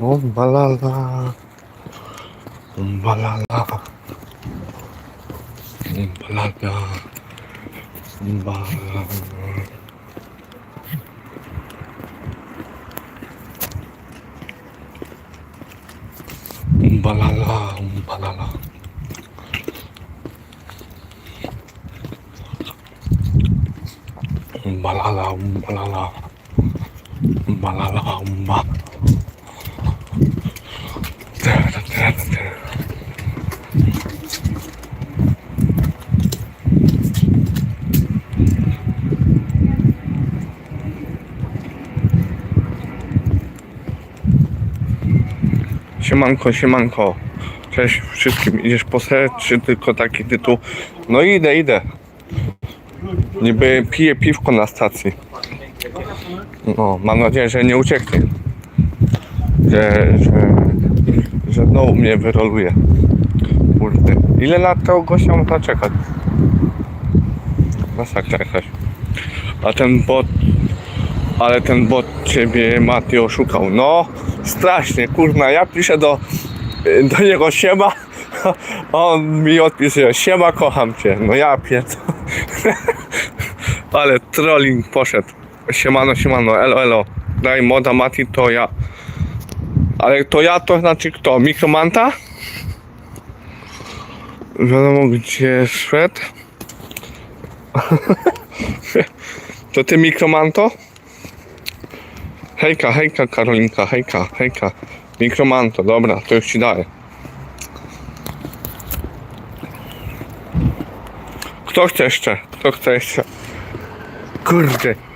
Umbalala. Umbalala. Umbalala. Umbalala. Umbalala. Umbalala. Umbalala. Umbalala. Umbalala. Umbalala. Siemanko, siemanko. Cześć wszystkim. Idziesz po czy tylko taki tytuł? No idę, idę. Niby piję piwko na stacji. No, mam nadzieję, że nie ucieknie. Że, że znowu mnie wyroluje. Kurde. Ile lat tego gościa można czekać? Masakra jakaś. A ten bot... Ale ten bot ciebie, Mati, oszukał. No, strasznie, kurna. Ja piszę do, do niego siema, on mi odpisuje siema, kocham cię. No ja pierd... Ale trolling poszedł. Siemano, siemano, elo, elo. Daj moda, Mati, to ja. Ale to ja to znaczy kto? Mikromanta? Wiadomo gdzie szedł. to ty mikromanto? Hejka, hejka Karolinka, hejka, hejka. Mikromanto, dobra, to już ci daję. Kto chce jeszcze? Kto chce jeszcze? Kurde.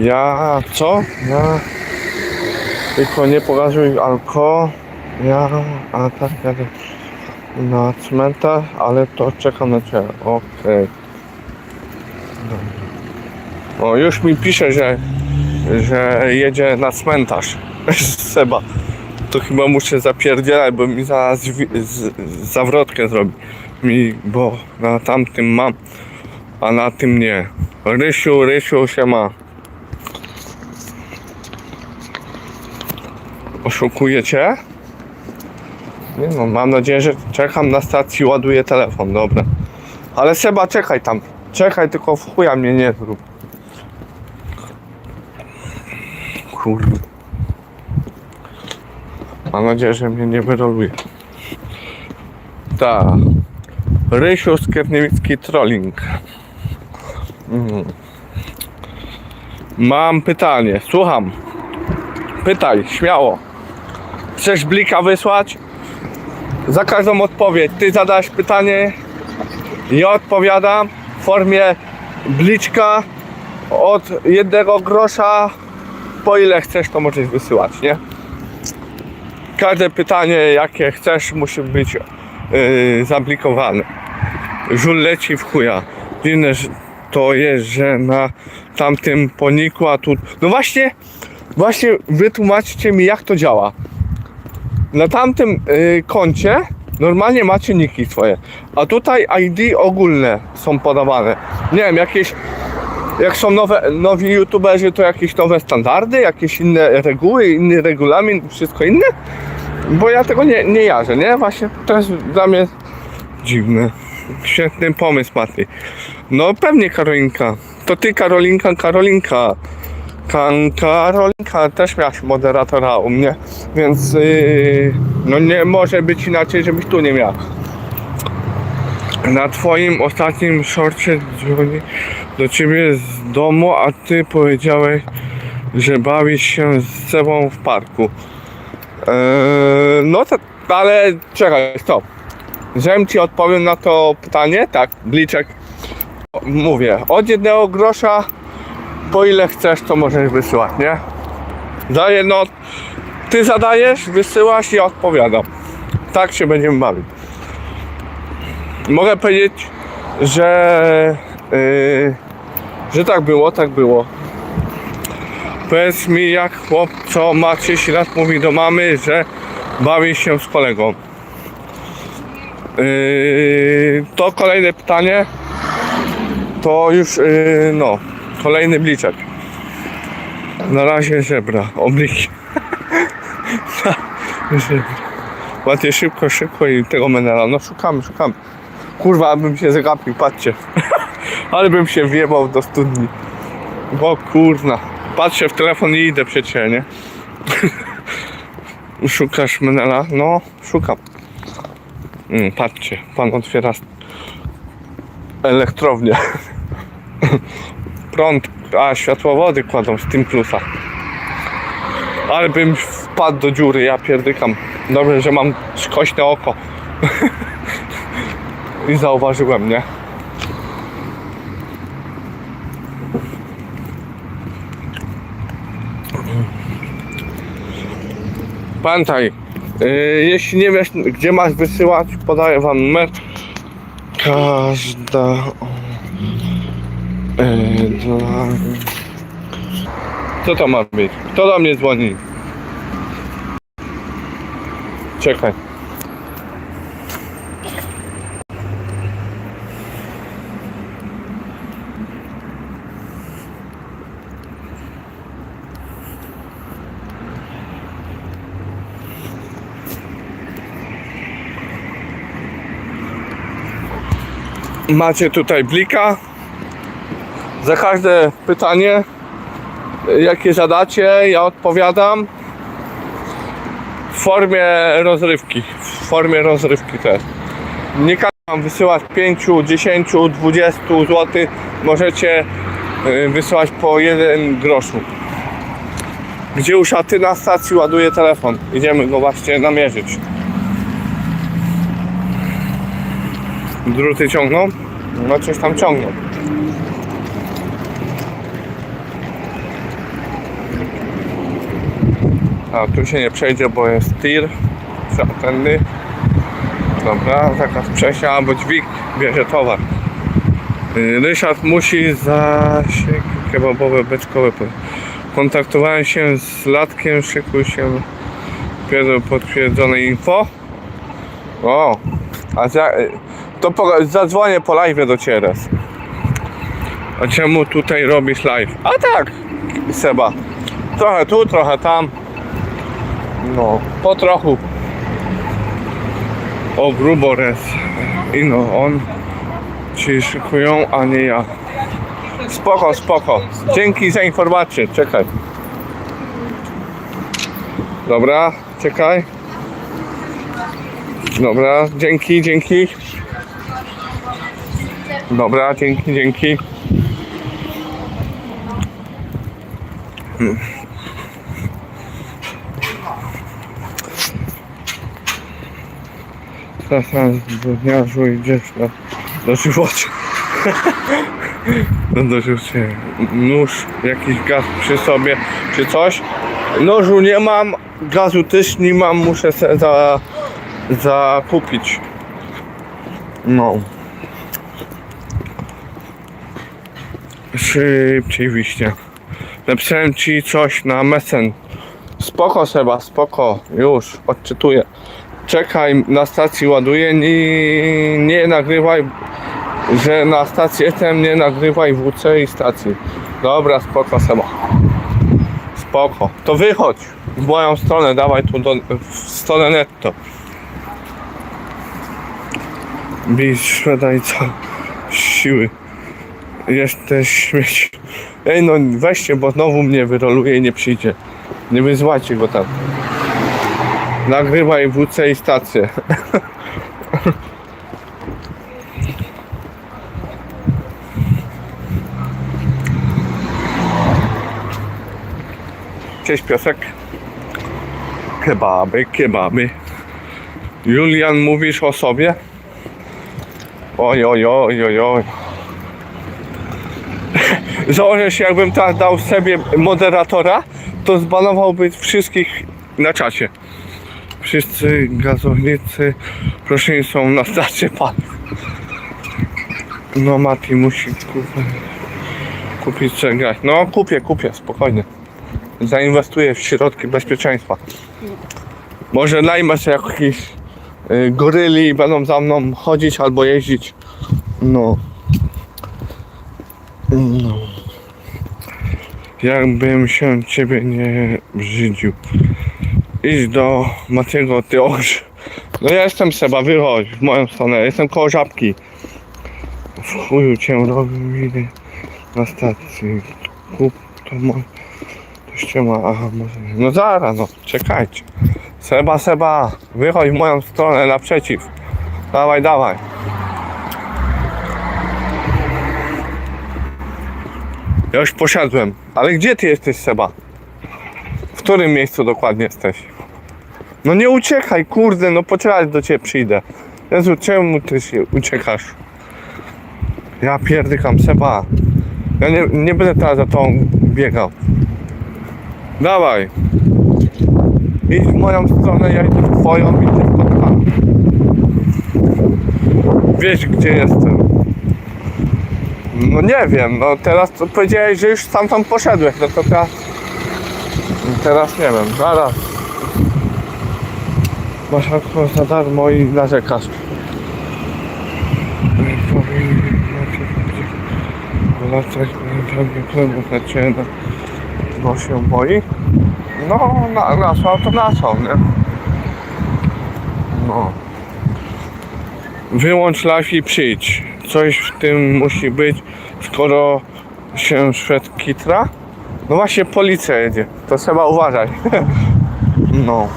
Ja co? Ja tylko nie pokazuj alko. Ja a tak jadę na cmentarz, ale to czekam na ciebie. Okej. Dobra. O, już mi pisze, że, że jedzie na cmentarz. Seba. To chyba muszę zapierdzielać, bo mi wi- z, zawrotkę zrobi. Mi, bo na tamtym mam, a na tym nie. Rysiu, Rysiu się ma. Oszukujecie? Nie no, mam nadzieję, że czekam na stacji, ładuję telefon, dobra. Ale Seba, czekaj tam. Czekaj, tylko w chuja mnie nie zrób. Kurde. Mam nadzieję, że mnie nie wyroluje. Tak. Rysiu Skierniewicki Trolling. Mm. Mam pytanie, słucham. Pytaj, śmiało. Chcesz blika wysłać? Za każdą odpowiedź. Ty zadasz pytanie, ja odpowiadam w formie bliczka od jednego grosza. Po ile chcesz, to możesz wysyłać, nie? Każde pytanie, jakie chcesz, musi być yy, zablikowane. Żul leci w chuja. Dziwne to jest, że na tamtym poniku, a tu... No właśnie, właśnie wytłumaczcie mi, jak to działa. Na tamtym y, koncie normalnie macie niki swoje, a tutaj ID ogólne są podawane. Nie wiem, jakieś jak są nowe, nowi youtuberzy, to jakieś nowe standardy, jakieś inne reguły, inny regulamin, wszystko inne? Bo ja tego nie, nie jarzę, nie? Właśnie to jest dla mnie dziwne. Świetny pomysł, Mati. No pewnie Karolinka. To ty Karolinka, Karolinka. Karolinka też miałaś moderatora u mnie, więc yy, no nie może być inaczej, żebyś tu nie miał. Na twoim ostatnim szorcie dzwoni do ciebie z domu, a ty powiedziałeś, że bawisz się z sobą w parku. Eee, no to, ale czekaj, stop. Żebym ci odpowiem na to pytanie, tak, Bliczek. Mówię, od jednego grosza po ile chcesz, to możesz wysyłać, nie? Za jedno, ty zadajesz, wysyłasz i ja odpowiadam. Tak się będziemy bawić. Mogę powiedzieć, że, yy, że tak było, tak było. Powiedz mi, jak chłop, co ma 30 lat, mówi do mamy, że bawi się z kolegą. Yy, to kolejne pytanie. to już, yy, no, kolejny bliczek. Na razie żebra, obliki. Ładnie szybko, szybko i tego menela. No szukamy, szukamy. Kurwa, abym się zagapił, patrzcie. Ale bym się wjebał do studni. Bo kurna. Patrzę w telefon i idę przecie, nie? Szukasz menela? No, szukam. Mm, patrzcie, pan otwiera elektrownię. Prąd, a światłowody kładą z tym plusa. Ale bym wpadł do dziury, ja pierdykam. Dobrze, że mam skośne oko. I zauważyłem, nie? Pamiętaj, yy, jeśli nie wiesz, gdzie masz wysyłać, podaję wam numer. Każda. Dla... Co to ma być? Kto do mnie dzwoni? Czekaj. Macie tutaj blika. Za każde pytanie, jakie zadacie, ja odpowiadam w formie rozrywki. W formie rozrywki też. Nie każę wysyłać 5, 10, 20 zł. Możecie y, wysyłać po 1 groszu. Gdzie u szaty na stacji ładuje telefon. Idziemy go właśnie namierzyć. Druty ciągną? No coś tam ciągną. A tu się nie przejdzie, bo jest tir. Tędy. Dobra, zakaz przejścia, bo dźwig bierze towar. Y, Ryszard musi zasięg kebabowe, beczkowe. Kontaktowałem się z Latkiem, szykuj się Piotr potwierdzone info. O, a za, to po, zadzwonię po live do Ciebie. A czemu tutaj robisz live? A tak, Seba. Trochę tu, trochę tam. No, po trochu. O grubo res. I no, on ci szykują, a nie ja. Spoko, spoko. Dzięki za informację. Czekaj. Dobra, czekaj. Dobra, dzięki, dzięki. Dobra, dzięki, dzięki. Hmm. Czasem z dniarzu idziesz do, do żywota. No dorzucę nóż, jakiś gaz przy sobie, czy coś. Nożu nie mam, gazu też nie mam, muszę sobie za, zakupić. No. Szybciej wiśnie. Napisałem ci coś na mesen. Spoko Seba, spoko, już, odczytuję. Czekaj, na stacji ładuję, nie, nie nagrywaj, że na stacji jestem, nie nagrywaj WC i stacji. Dobra, spoko Seba. Spoko. To wychodź w moją stronę, dawaj tu do, w stronę netto. Bij co? Siły. Jesteś śmieć. Ej no weźcie, bo znowu mnie wyroluje i nie przyjdzie. Nie wyzwajcie go tam. Nagrywaj WC i stację. Cześć piosek. Kebaby, kebaby. Julian, mówisz o sobie? Oj, oj, oj, oj, oj. Założę się, jakbym teraz dał sobie moderatora, to zbanowałby wszystkich na czacie. Wszyscy gazownicy proszeni są na stację paliw. No Mati musi kupić, kupić czekać. No kupię, kupię, spokojnie. Zainwestuję w środki bezpieczeństwa. Może najmę sobie jakiś y, goryli i będą za mną chodzić albo jeździć. No. No. Jakbym się ciebie nie brzydził. Idź do Matiego, ty ogrz. No ja jestem Seba, wychodź w moją stronę, jestem koło żabki. W chuju cię robi na stacji. Kup to może. Coś cię ma, aha, może. No zaraz, no, czekajcie. Seba, Seba, wychodź w moją stronę naprzeciw. Dawaj, dawaj. Ja już poszedłem. Ale gdzie ty jesteś, Seba? W którym miejscu dokładnie jesteś? No nie uciekaj, kurde, no poczekaj, do ciebie przyjdę. Jezu, czemu ty się uciekasz? Ja pierdykam, Seba. Ja nie, nie będę teraz za tą biegał. Dawaj. Idź w moją stronę, ja idę w twoją i ty spotkamy. Wiesz, gdzie jestem. No nie wiem, no teraz powiedziałeś, że już sam tam poszedłeś, no to teraz... Teraz nie wiem, zaraz. Masz alkohol za darmo i narzekasz. Latać pewnie klemów na ciebie, bo się boi. No, na, nasłał to nasłał, nie? No. Wyłącz live i przyjdź. Coś w tym musi być, skoro się szedł kitra. No właśnie policja jedzie, to trzeba uważać. No.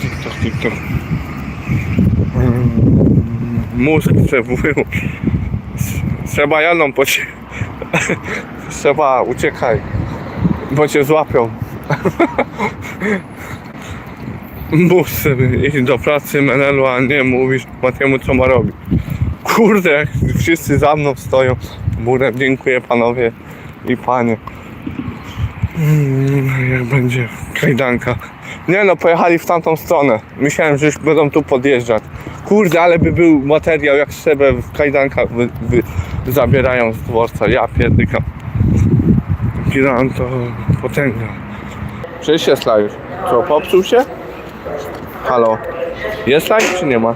TikTok, TikTok. Mm, Mózg wyłączyć. Trzeba jadą po ciebie. Trzeba, uciekaj, bo cię złapią. Mów sobie, idź do pracy Menelu, a nie mówisz Matiemu co ma robić. Kurde, jak wszyscy za mną stoją. Murem, dziękuję panowie i panie. Mm, Jak będzie kajdanka. Nie no, pojechali w tamtą stronę. Myślałem, że już będą tu podjeżdżać. Kurde, ale by był materiał, jak sebę w kajdankach wy, wy, zabierają z dworca. Ja pierdykam. Piran to potęga. Przecież jest live. Co, popsuł się? Halo. Jest live czy nie ma?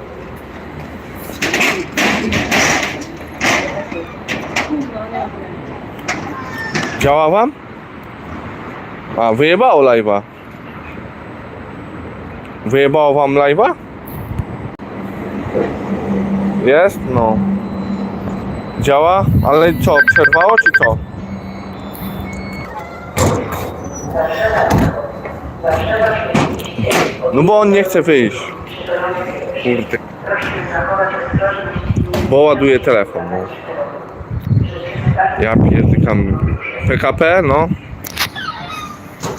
Działa wam? A, wyjebało live'a. Wyjebało wam live'a? Jest? No. Działa? Ale co, przerwało czy co? No bo on nie chce wyjść. Kurde. Bo ładuje telefon, no. Ja pierdykam. PKP, no.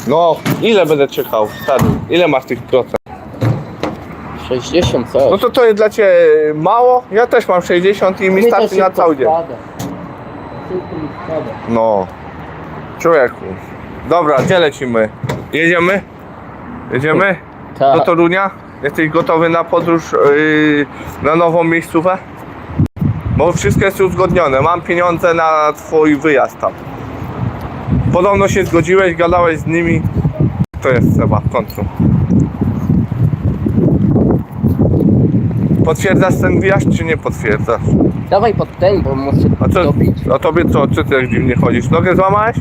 No, ile będę czekał, stary? Ile masz tych procent? 60 co? No to to jest dla Ciebie mało? Ja też mam 60 i mi starczy na cały dzień. No. Człowieku. Dobra, gdzie lecimy? Jedziemy? Jedziemy? Tak. Do Torunia? Jesteś gotowy na podróż yy, na nową miejscówę? Bo wszystko jest uzgodnione. Mam pieniądze na twój wyjazd tam. Podobno się zgodziłeś, gadałeś z nimi. To jest trzeba w końcu. Potwierdzasz ten wyjazd, czy nie potwierdzasz? Dawaj pod ten, bo muszę A co, dobić. a tobie co? Czy ty tak dziwnie chodzisz? Nogę złamałeś?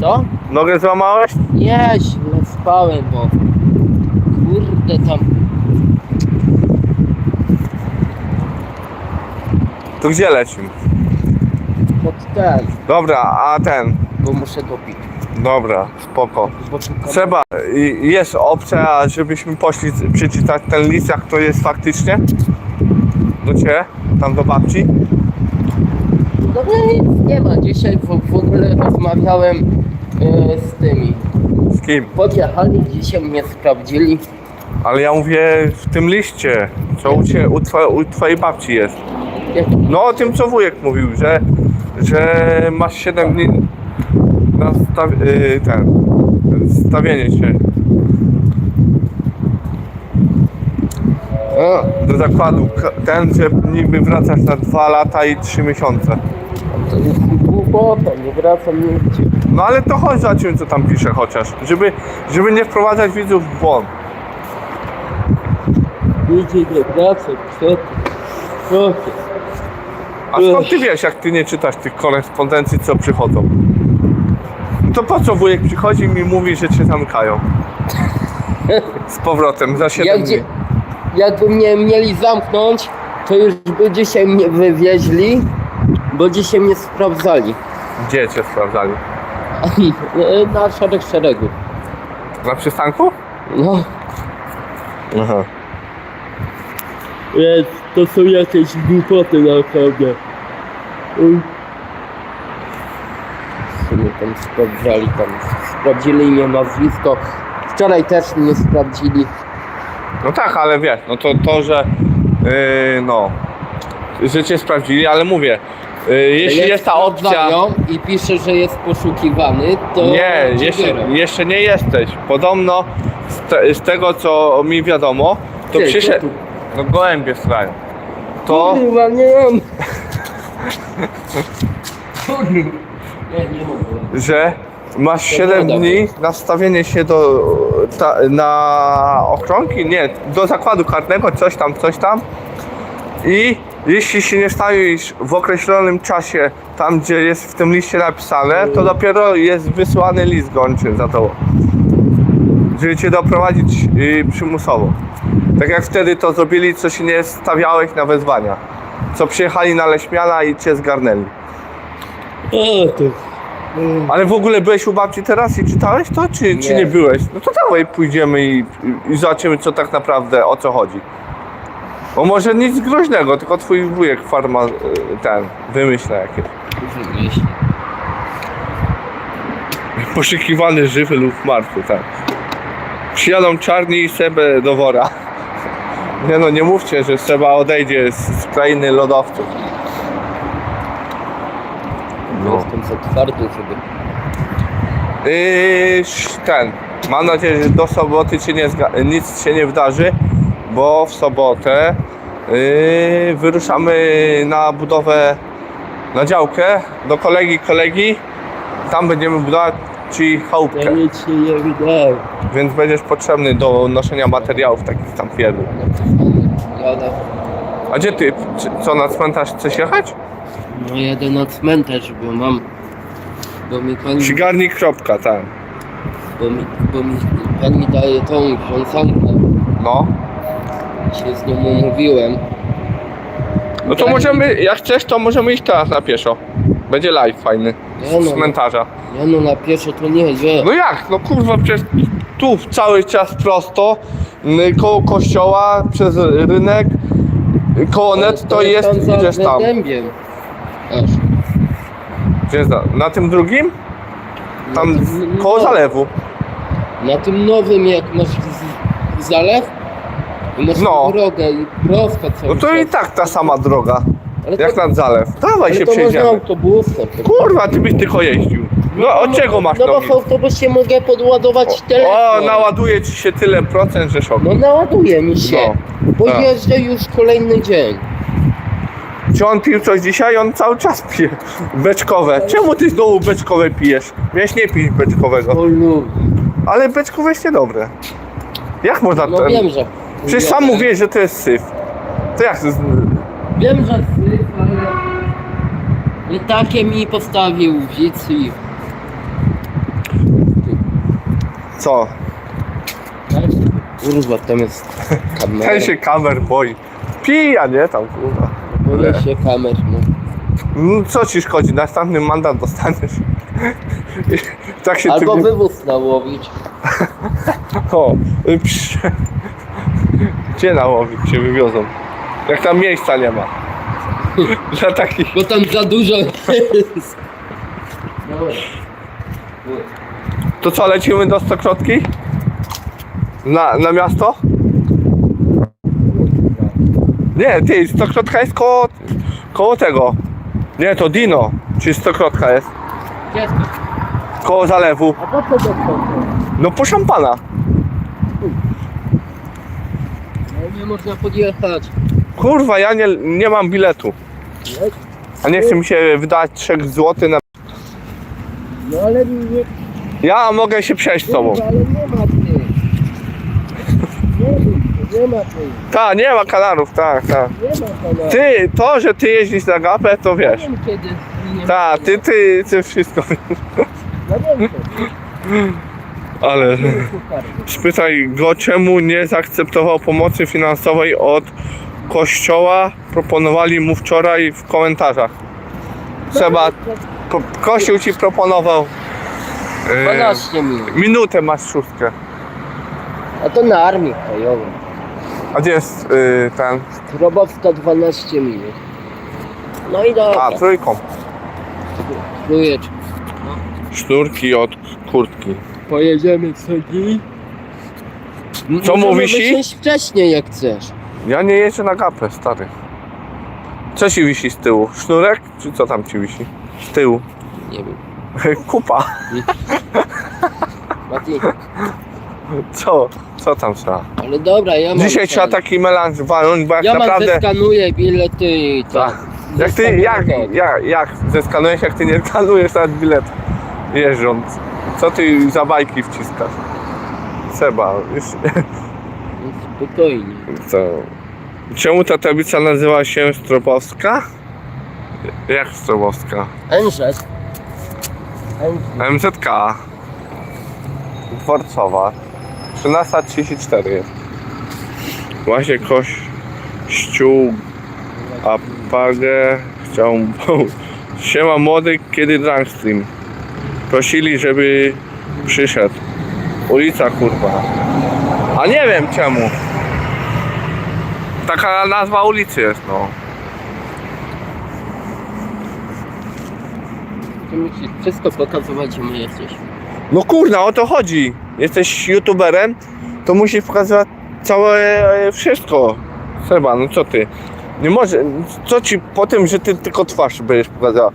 Co? Nogę złamałeś? Nie, źle spałem, bo kurde tam To gdzie lecimy? pod ten, Dobra, a ten. Bo muszę dobić. Dobra, spoko. Bo Trzeba, i- jest opcja, żebyśmy poszli z- przeczytać ten list, jak to jest faktycznie. Do ciebie, tam do babci. No nic nie ma. Dzisiaj w, w ogóle rozmawiałem e, z tymi. Z kim? Podjechali, dzisiaj mnie sprawdzili. Ale ja mówię w tym liście, co u, cie, u, twoje, u twojej babci jest. Jak, No o tym, co wujek mówił, że, że masz 7 dni na staw, y, ten, stawienie się do zakładu. Ten, że niby wracasz na 2 lata i 3 miesiące. to jest głupota, nie wracam nigdzie. No ale to chodź zobaczymy co tam pisze chociaż, żeby, żeby nie wprowadzać widzów w błąd. Nigdzie nie wracam? Co ty? A skąd ty wiesz, jak ty nie czytasz tych korespondencji, co przychodzą? To po co wujek przychodzi i mi mówi, że cię zamykają? Z powrotem za 7 Jak dni. gdzie, jakby mnie mieli zamknąć, to już by dzisiaj mnie wywieźli, bo dzisiaj mnie sprawdzali. Gdzie cię sprawdzali? Na szereg szeregu. Na przystanku? No, Aha. jest, to są jakieś głupoty naprawdę. Oj. Sumie tam sprawdzali, tam sprawdzili imię, nazwisko. Wczoraj też mnie sprawdzili. No tak, ale wiesz, no to to, że yy, no, że cię sprawdzili, ale mówię, yy, jeśli jest ta opcja, sprawdzają I pisze, że jest poszukiwany, to nie, jeszcze, biorą. jeszcze nie jesteś. Podobno z, te, z tego, co mi wiadomo, to Ty, przyszedł, no gołębie strają. To, Kurwa, nie mam. Kurwa. Że masz To 7 woda dni na stawienie się do, ta, na ochronki, nie, do zakładu karnego, coś tam, coś tam i jeśli się nie stawisz w określonym czasie tam, gdzie jest w tym liście napisane, to dopiero jest wysłany list gończy za to, żeby cię doprowadzić y, przymusowo. Tak jak wtedy to zrobili, co się nie stawiałeś na wezwania. Co przyjechali na Leśmiana i cię zgarnęli. O, to... Ale w ogóle byłeś u babci teraz i czytałeś to, czy, czy Nie. nie byłeś? No to dawaj, pójdziemy i, i zobaczymy, co tak naprawdę, o co chodzi. Bo może nic groźnego, tylko twój wujek farma y, ten, wymyśla jakieś. Myśl. Poszukiwany żywy lub martwy, tak. Przyjadą czarni i Sebę do wora. Nie no, nie mówcie, że Seba odejdzie z, z krainy lodowców. Twardy, żeby... Yy, ten. Mam nadzieję, że do soboty się nie zga- nic się nie wydarzy, bo w sobotę yy, wyruszamy na budowę na działkę do kolegi kolegi. Tam będziemy budować ci chałupkę, Ja nic się nie wydaje. więc będziesz potrzebny do noszenia materiałów takich tam pierdół. Jadę. A gdzie ty? Czy- Co na cmentarz chcesz jechać? No jadę na cmentarz, bo mam... Bo mi pan... Przygarnik kropka, tak. Bo mi, bo mi pan mi daje tą wiązankę. No. Się z nią umówiłem. No to Tak. możemy, jak chcesz, to możemy iść teraz na pieszo. Będzie live fajny. Nie Z no, cmentarza. ja no na pieszo to nie, nie. No jak? No kurwa, przecież tu cały czas prosto, koło kościoła, przez rynek, koło net to jest, za idziesz tam. Aż. Gdzie jest na, na tym drugim? Tam Na tym- koło no, zalewu. Na tym nowym jak masz z- zalew i masz No. drogę i prosto cały No to i czas. tak ta sama droga, ale jak to, nad zalew. Dawaj ale się to można przejdziemy. autobusem. Kurwa, ty byś tylko jeździł. No od czego masz No bo nogi? w autobusie mogę podładować telefon. O, naładuje ci się tyle procent, że szok. No naładuje mi się. No, bo tak. jeżdżę już kolejny dzień. Czy on pił coś dzisiaj? On cały czas pije. Beczkowe. Czemu ty znowu beczkowe pijesz? Miałeś nie pić beczkowego. O lubię. Ale beczkowe jest niedobre. Jak można No ten... wiem, że... Przecież sam mówiłeś, że to jest syf. To jak to. Wiem, że syf, ale... ale takie mi postawił widz i... Co? Kurwa, tam jest kamera. Ten się kamer boi. Pija, nie? Tam kurwa. Boję się kamer, no. No, co ci szkodzi? Następny mandat dostaniesz. tak się Albo tym- wywóz nałowić. O, y, psz. Gdzie nałowić się wywiozą? Jak tam miejsca nie ma. Dla takich... Bo tam za dużo jest. To co, lecimy do Stokrotki? Na, na miasto? Nie, ty, Stokrotka jest koło, koło tego. Nie, to Dino. Czy Stokrotka jest? Koło zalewu. A po co tego? No po szampana. No, nie można podjechać. Kurwa, ja nie, nie mam biletu. A nie chce mi się wydać 3 zł na... No ale nie... Ja mogę się przejść z tobą. Kurwa, ale nie ma ty. Nie, Nie ma tej, Tak, nie ma kanarów, tak, tak. nie ma. Ty, to, że ty jeździsz na gapę, to wiesz. wiem kiedy. nie Tak, ty, ty, ty wszystko. Wiem kiedy. Ale spytaj go, czemu nie zaakceptował pomocy finansowej od kościoła. Proponowali mu wczoraj w komentarzach. Po, kościół ci proponował. 12 minut. minutę masz szóstkę. A to na armii krajowej. A gdzie jest yy, ten? Robowska 12 minut. No i dobra. A, trójką. Trójeczka. Sznurki od kurtki. Pojedziemy sobie. Co Możemy mówisz i? wysiąść wcześniej jak chcesz. Ja nie jeżdżę na gapę, stary. Co ci wisi z tyłu? Sznurek? Czy co tam ci wisi? Z tyłu. Nie wiem. Kupa. Mati, Co? Co tam trzeba? ale dobra, ja mam. Dzisiaj ten. trzeba taki melanż walnąć, bo jak Ja mam naprawdę... zeskanuję bilety i to. Tak. Jak ty, Zeskanuję jak, jak, jak zeskanujesz, jak ty nie skanujesz nawet bilet jeżdżąc? Co ty za bajki wciskasz? Seba, już... Spokojnie. Co? Czemu ta tablica nazywa się Stropowska? Jak Stropowska? NZ. NZ. MZK. Dworcowa. 13.34 jest. Właśnie kościół Apagę chciał pomóc. Siema młody, kiedy Drunkstream? Prosili, żeby przyszedł. Ulica kurwa. A nie wiem czemu. Taka nazwa ulicy jest no. Ty musisz wszystko pokazywać, gdzie my jesteśmy. No kurna, o to chodzi. Jesteś youtuberem, to musisz pokazywać całe e, wszystko. Seba, no co ty? Nie może, co ci po tym, że ty tylko twarz będziesz pokazał?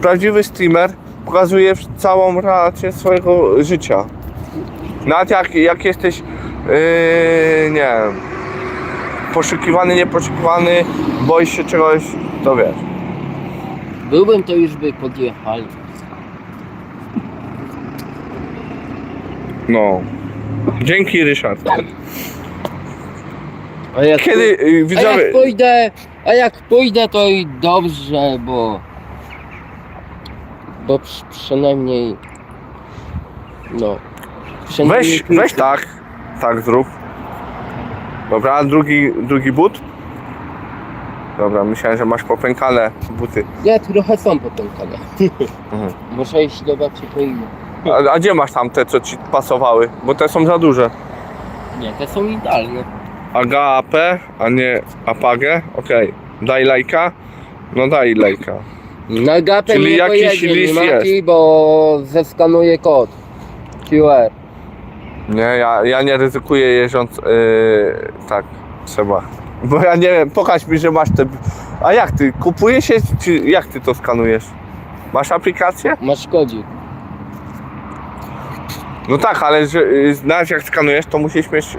Prawdziwy streamer pokazuje całą relację swojego życia. Nawet jak, jak jesteś, yy, nie wiem, poszukiwany, nieposzukiwany, boisz się czegoś, to wiesz. Byłbym, to już by podjechali. No. Dzięki Ryszard. A jak Kiedy yy, A jak pójdę, a jak pójdę to i dobrze, bo bo przy, przynajmniej no przynajmniej Weź, weź tak, tak zrób. Dobra, drugi, drugi but? Dobra, myślałem, że masz popękane buty. Ja trochę są popękane. Mhm. Muszę iść zobaczyć to inne. A, a gdzie masz tam te, co ci pasowały? Bo te są za duże. Nie, te są idealne. Agapę, a nie apagę? Okej. Daj lajka? No daj lajka. Na gapę Czyli nie jakiś pojedzie list Mati, bo zeskanuję kod. QR. Nie, ja, ja nie ryzykuję jeżdżąc yy, tak, trzeba. Bo ja nie wiem, pokaż mi, że masz te... A jak ty, kupuje się, czy jak ty to skanujesz? Masz aplikację? Masz kodzik. No tak, ale że, y, jak skanujesz, to musisz mieć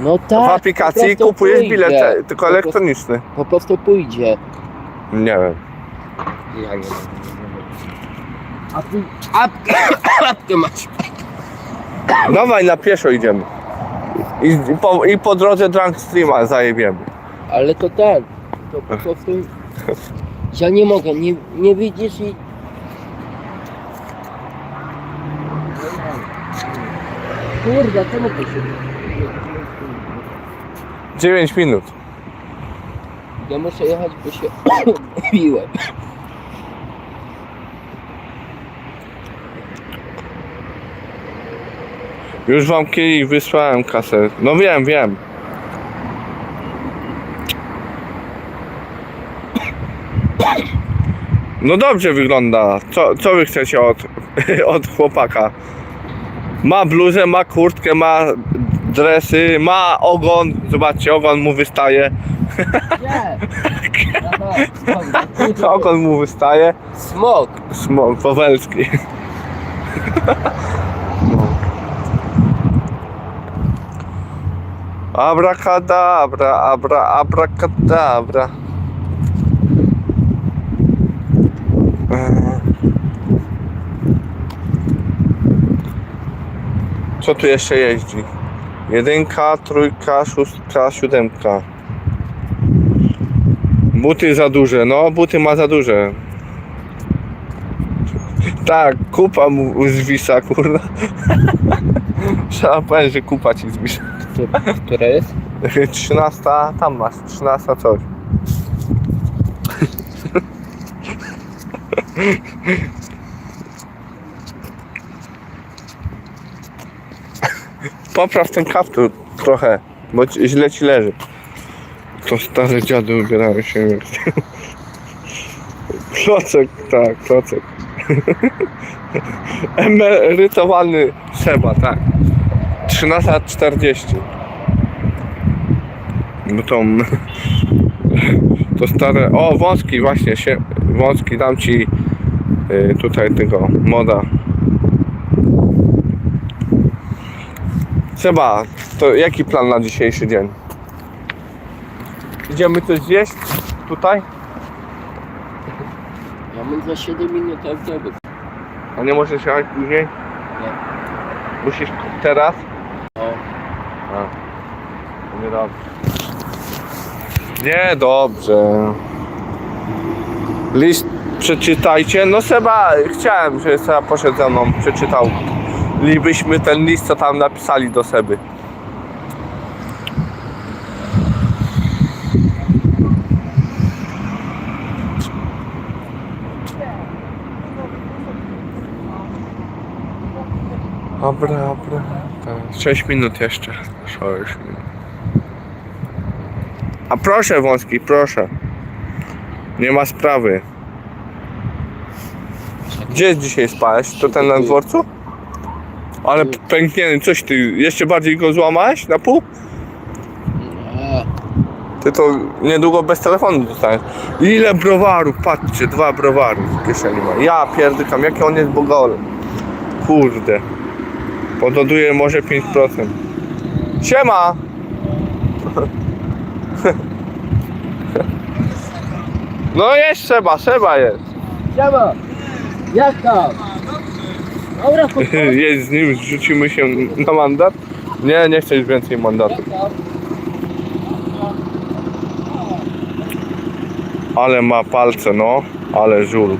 No tak. w aplikacji po i prostu kupujesz pójdzie. bilet, e, tylko Po prostu- elektroniczny. Po prostu pójdzie. Nie wiem. Ja nie wiem. A ty apkę, apkę masz. Dawaj na pieszo idziemy. I, i, po, I po drodze drunk streama zajebiemy. Ale to tak. To po prostu. Ja nie mogę, nie, nie widzisz i. Kurde, czemu to się. 9 minut. Ja muszę jechać, bo się piłem. Już wam kiedyś wysłałem kasę. No wiem, wiem. No dobrze wygląda. Co, co wy chcecie od, od chłopaka? Ma bluzę, ma kurtkę, ma dresy, ma ogon. Zobaczcie, ogon mu wystaje. Nie! Ogon mu wystaje. Smok! Smok Powelski. Abracadabra, abra, abracadabra. Eee. Co tu jeszcze jeździ? Jedynka, trójka, szóstka, siódemka. Buty za duże, no buty ma za duże. Tak, kupa mu zwisa, kurwa. Trzeba powiedzieć, że kupa ci zwisa. Które jest? 13, tam masz, 13 coś. Popraw ten kaptur trochę, bo ci- źle ci leży. To stare dziady ubierają się. Klocek, tak, klocek. Emerytowany Seba, tak. 13.40. No to... To stare... O, wąski właśnie się... Wąski, dam ci y, tutaj tego moda. Seba, to jaki plan na dzisiejszy dzień? Idziemy coś zjeść? Tutaj? Ja mam za 7 minut autobus. A nie możesz jechać później? Nie. Musisz teraz? No. A. to Niedobrze. Niedobrze. List przeczytajcie. No Seba, chciałem, żeby Seba poszedł ze mną, przeczytał. Libyśmy ten list, co tam napisali do Seby. Dobra, dobra. Tak. 6 minut jeszcze. 6 minut. A proszę wąski, proszę. Nie ma sprawy. Gdzie dzisiaj spałeś? To ten na dworcu? Ale pęknięty, coś ty, jeszcze bardziej go złamałeś na pół? Ty to niedługo bez telefonu dostaniesz. Ile browarów, patrzcie, dwa browary w kieszeni ma. Ja pierdykam, jaki on jest bogolem. Kurde. Pododuje może 5%. Siema! No jest Seba, Seba jest. Siema! Jak tam? Dobra. Jest z nim, rzucimy się na mandat? Nie, nie chcę już więcej mandatu. Ale ma palce, no. Ale żul.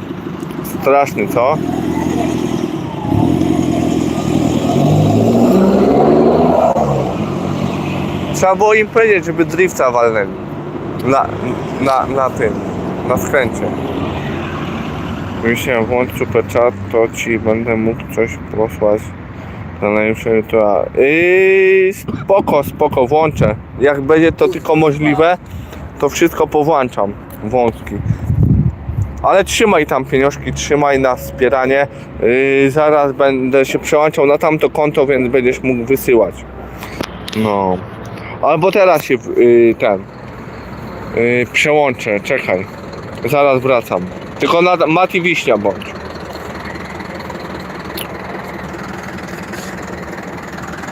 Straszny, co? Trzeba było im powiedzieć, żeby drifta walnęli. Na, na, na tym, na skręcie. Myślałem, włącz super chat, to ci będę mógł coś posłać na najlepsze jutra. Yy, spoko, spoko, włączę. Jak będzie to tylko możliwe, to wszystko powłączam. Wąski. Ale trzymaj tam pieniążki, trzymaj na wspieranie. Yy, zaraz będę się przełączał na tamto konto, więc będziesz mógł wysyłać. No. Albo teraz się yy, ten yy, przełączę, czekaj. Zaraz wracam. Tylko na Mati Wiśnia bądź.